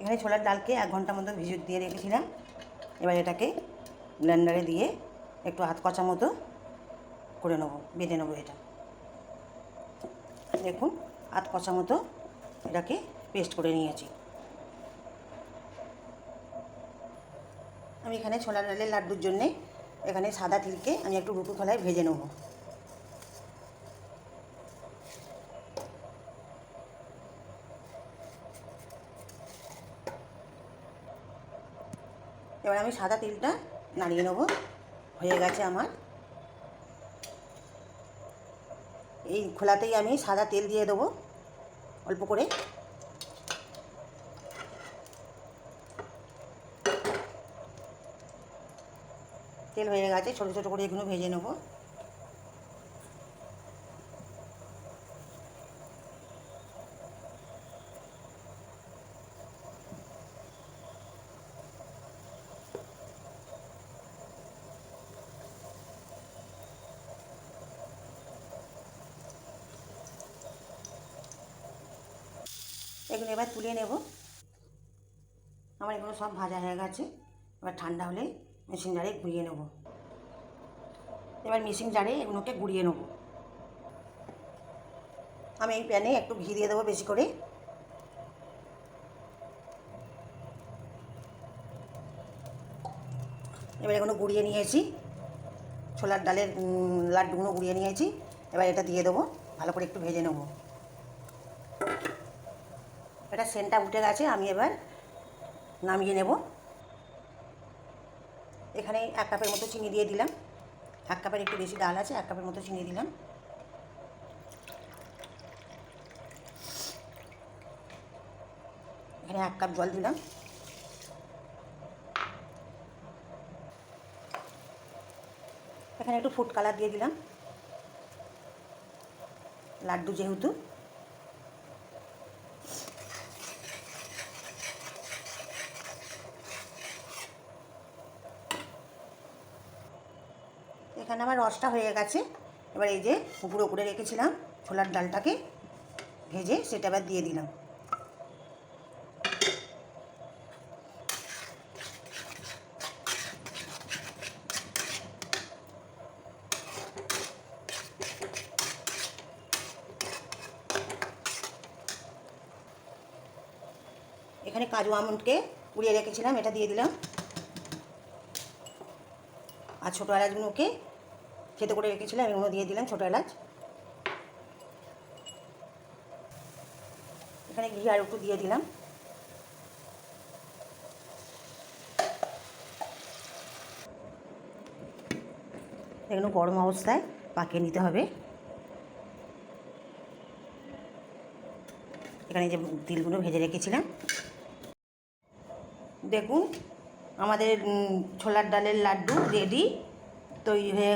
এখানে ছোলার ডালকে এক ঘণ্টা মতো ভিজুত দিয়ে রেখেছিলাম। এবার এটাকে ব্লেন্ডারে দিয়ে একটু হাত কচা মতো করে নেব বেঁধে নেব এটা। দেখুন, হাত কচা মতো এটাকে পেস্ট করে নিয়েছি। আমি এখানে ছোলার ডালের লাড্ডুর জন্যে এখানে সাদা তিলকে আমি একটু রুটু খোলায় ভেজে নেব। এবার আমি সাদা তিলটা নাড়িয়ে নেব। হয়ে গেছে আমার। এই খোলাতেই আমি সাদা তেল দিয়ে দেবো, অল্প করে। তেল হয়ে গেছে, ছোটো ছোটো করে এগুলো ভেজে নেব। এগুলো এবার তুলে নেব। আমার এগুলো সব ভাজা হয়ে গেছে। এবার ঠান্ডা হলে মেশিন জারে গুঁড়িয়ে নেব। এবার মেশিন জারে এগুলোকে গুঁড়িয়ে নেব। আমি এই প্যানে একটু ঘি দিয়ে দেবো বেশি করে। এবার এগুলো গুঁড়িয়ে নিয়েছি। ছোলার ডালের লাড্ডুগুলো গুঁড়িয়ে নিয়েছি। এবার এটা দিয়ে দেবো। ভালো করে একটু ভেজে নেব। এটা সেন্টটা উঠে গেছে, আমি এবার নামিয়ে নেব। এখানে এক কাপের মতো চিনি দিয়ে দিলাম। এক কাপের একটু বেশি ডাল আছে, এক কাপের মতো চিনি দিলাম। এখানে এক কাপ জল দিলাম। এখানে একটু ফুড কালার দিয়ে দিলাম। লাড্ডু যেহেতু। এখানে আমার রসটা হয়ে গেছে। এবার এই যে গুঁড়ো করে রেখেছিলাম ছোলার ডালটাকে, ভেজে সেটা আবার দিয়ে দিলাম। এখানে কাজু আমন্ডকে উড়িয়ে রেখেছিলাম, এটা দিয়ে দিলাম। আর ছোটো এলাচগুলোকে খেতে করে রেখেছিলাম এগুলো দিয়ে দিলাম ছোটো এলাচ। এখানে ঘি আর একটু দিয়ে দিলাম। এগুলো গরম অবস্থায় পাকিয়ে নিতে হবে। এখানে যে তিলগুলো ভেজে রেখেছিলাম। দেখুন, আমাদের ছোলার ডালের লাড্ডু রেডি, তৈরি হয়ে